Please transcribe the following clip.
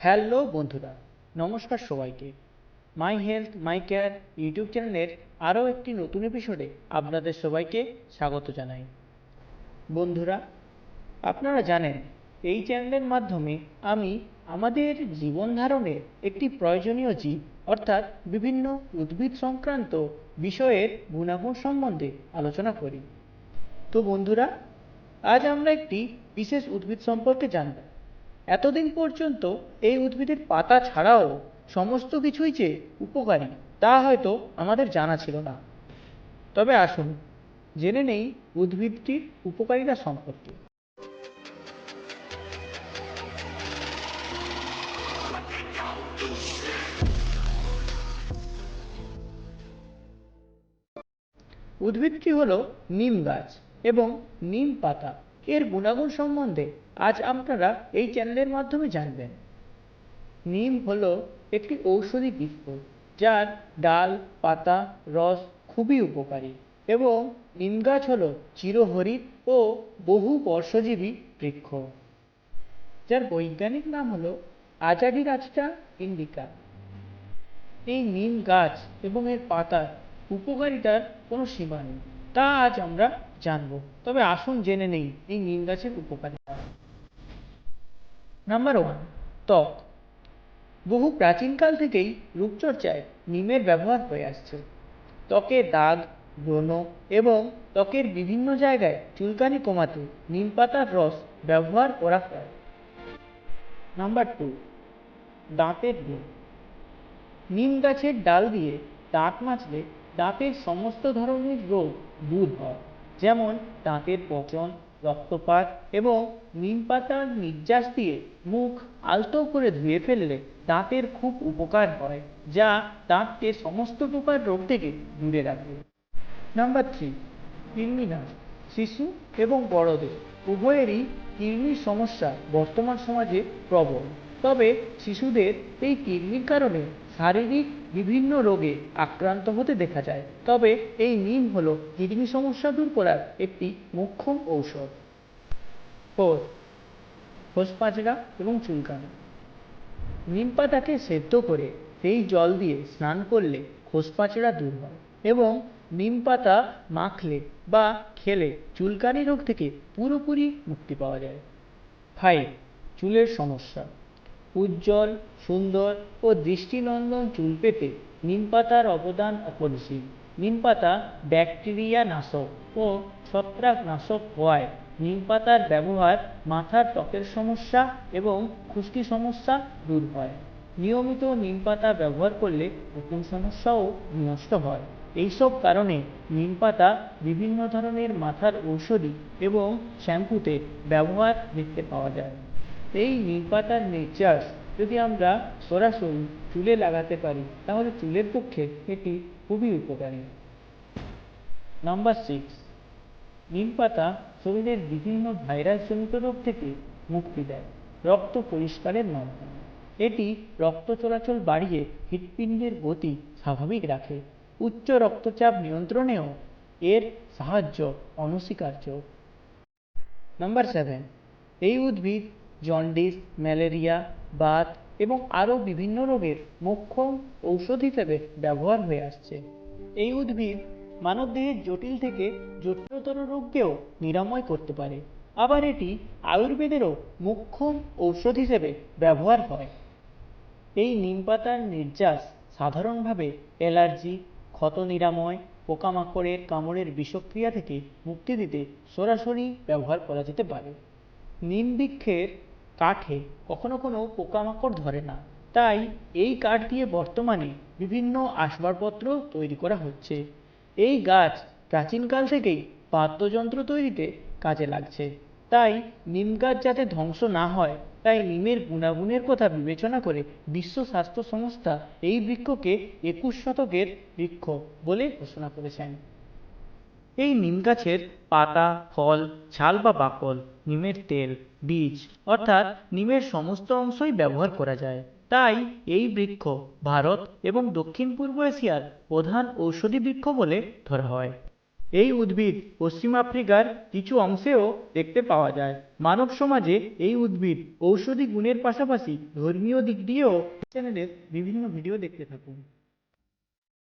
Hello বন্ধুরা, নমস্কার সবাইকে। My health, my care YouTube চ্যানেলের আরও একটি নতুন এপিসোডে আপনাদের সবাইকে স্বাগত জানাই। বন্ধুরা, আপনারা জানেন, এই চ্যানেলের মাধ্যমে আমি আমাদের জীবন ধারণের একটি প্রয়োজনীয় জীব, অর্থাৎ বিভিন্ন উদ্ভিদ সংক্রান্ত বিষয়ের গুণাগুণ সম্বন্ধে আলোচনা করি। তো বন্ধুরা, আজ আমরা একটি বিশেষ উদ্ভিদ সম্পর্কে জানব। এতদিন পর্যন্ত এই উদ্ভিদের পাতা ছাড়াও সমস্ত কিছুই যে উপকারী, তা হয়তো আমাদের জানা ছিল না। তবে আসুন, জেনে নেই উদ্ভিদটির উপকারিতা সম্পর্কে। উদ্ভিদটি হলো নিম গাছ এবং নিম পাতা। এর গুণাগুণ সম্বন্ধে আজ আপনারা এই চ্যানেলের মাধ্যমে জানবেন। নিম হল একটি ঔষধি বৃক্ষ যার ডাল, পাতা, রস খুবই উপকারী এবং নিম গাছ হল চিরহরিৎ ও বহু বর্ষজীবী বৃক্ষ, যার বৈজ্ঞানিক নাম হল হলো গাছটা ইন্ডিকা। এই নিম গাছ এবং এর পাতার উপকারিতার কোনো সীমা নেই। তা আজ আমরা জানব। তবে আসুন জেনে নেই এই নিম গাছের উপকারিতা নাম্বার ওয়ান ত্বক। বহু প্রাচীনকাল থেকেই রূপচর্চায় নিমের ব্যবহার হয়ে আসছে। ত্বকে দাগ, ব্রণ এবং ত্বকের বিভিন্ন জায়গায় চুলকানি কমাতে নিম পাতার রস ব্যবহার করা হয়। নাম্বার টু দাঁতের রোগ নিম গাছের ডাল দিয়ে দাঁত মাজলে দাঁতের সমস্ত ধরনের রোগ দূর হয়। যেমন দাঁতের পচন, রক্তপাত এবং নিম পাতার নির্যাস দিয়ে মুখ আলতো করে ধুয়ে ফেললে দাঁতের খুব উপকার হয়, যা দাঁতকে সমস্ত প্রকার রোগ থেকে দূরে রাখে। নাম্বার থ্রি কৃমিনাশ শিশু এবং বড়দের উভয়েরই কিডনির সমস্যা বর্তমান সমাজে প্রবল। তবে শিশুদের এই কিডনির কারণে শারীরিক বিভিন্ন রোগে আক্রান্ত হতে দেখা যায়। তবে এই নিম হলো কিডনি সমস্যা দূর করার একটি মোক্ষম ঔষধ। ফোর খোসপাঁচড়া এবং চুলকানি। নিম পাতাকে সেদ্ধ করে সেই জল দিয়ে স্নান করলে খোসপাঁচড়া দূর হয় এবং নিম পাতা মাখলে বা খেলে চুলকানি রোগ থেকে পুরোপুরি মুক্তি পাওয়া যায়। ফাইভ, চুলের সমস্যা। উজ্জ্বল, সুন্দর ও দৃষ্টিনন্দন চুল পেতে নিম পাতার অবদান অপরিসীম। নিম পাতা ব্যাকটেরিয়া নাশক ও ছত্রাক নাশক হওয়ায় নিম পাতার ব্যবহার মাথার ত্বকের সমস্যা এবং খুশকি সমস্যা দূর হয়। নিয়মিত নিম পাতা ব্যবহার করলে নতুন সমস্যাও নষ্ট হয়। এইসব কারণে নিম পাতা বিভিন্ন ধরনের মাথার ঔষধি এবং শ্যাম্পুতে ব্যবহার দেখতে পাওয়া যায়। এই নিম পাতার নির্যাস যদি আমরা সরাসরি চুলে লাগাতে পারি, তাহলে চুলের পক্ষে এটি খুবই উপকারী। নাম্বার সিক্স নিম পাতা শরীরের বিভিন্ন ভাইরাসজনিত রোগ থেকে মুক্তি দেয়, রক্ত পরিষ্কারের মাধ্যমে। এটি রক্ত চলাচল বাড়িয়ে হৃৎপিণ্ডের গতি স্বাভাবিক রাখে। উচ্চ রক্তচাপ নিয়ন্ত্রণেও এর সাহায্য অনস্বীকার্য। নাম্বার সেভেন এই উদ্ভিদ জন্ডিস ম্যালেরিয়া বাত এবং আরও বিভিন্ন রোগের মোক্ষম ঔষধ হিসেবে ব্যবহার হয়ে আসছে। এই উদ্ভিদ মানবদেহের জটিল থেকে জটিলতর রোগকেও নিরাময় করতে পারে। আবার এটি আয়ুর্বেদেরও মোক্ষম ঔষধ হিসেবে ব্যবহার হয়। এই নিম পাতার নির্যাস সাধারণভাবে অ্যালার্জি, ক্ষত নিরাময়, পোকামাকড়ের কামড়ের বিষক্রিয়া থেকে মুক্তি দিতে সরাসরি ব্যবহার করা যেতে পারে। নিম বৃক্ষের কাঠে কখনো কোনো পোকামাকড় ধরে না। তাই এই কাঠ দিয়ে বর্তমানে বিভিন্ন আসবাবপত্র তৈরি করা হচ্ছে। এই গাছ প্রাচীনকাল থেকেই বাদ্যযন্ত্র তৈরিতে কাজে লাগছে। তাই নিম গাছ যাতে ধ্বংস না হয়, তাই নিমের গুণাগুণের কথা বিবেচনা করে বিশ্ব স্বাস্থ্য সংস্থা এই বৃক্ষকে একুশ শতকের বৃক্ষ বলে ঘোষণা করেছেন। এই নিম গাছের পাতা, ফল, ছাল বা বাকল, নিমের তেল, বীজ, অর্থাৎ নিমের সমস্ত অংশই ব্যবহার করা যায়। তাই এই বৃক্ষ ভারত এবং দক্ষিণ পূর্ব এশিয়ার প্রধান ঔষধি বৃক্ষ বলে ধরা হয়। এই উদ্ভিদ পশ্চিম আফ্রিকার কিছু অংশেও দেখতে পাওয়া যায়। মানব সমাজে এই উদ্ভিদ ঔষধি গুণের পাশাপাশি ধর্মীয় দিক দিয়েও চ্যানেলের বিভিন্ন ভিডিও দেখতে থাকুন।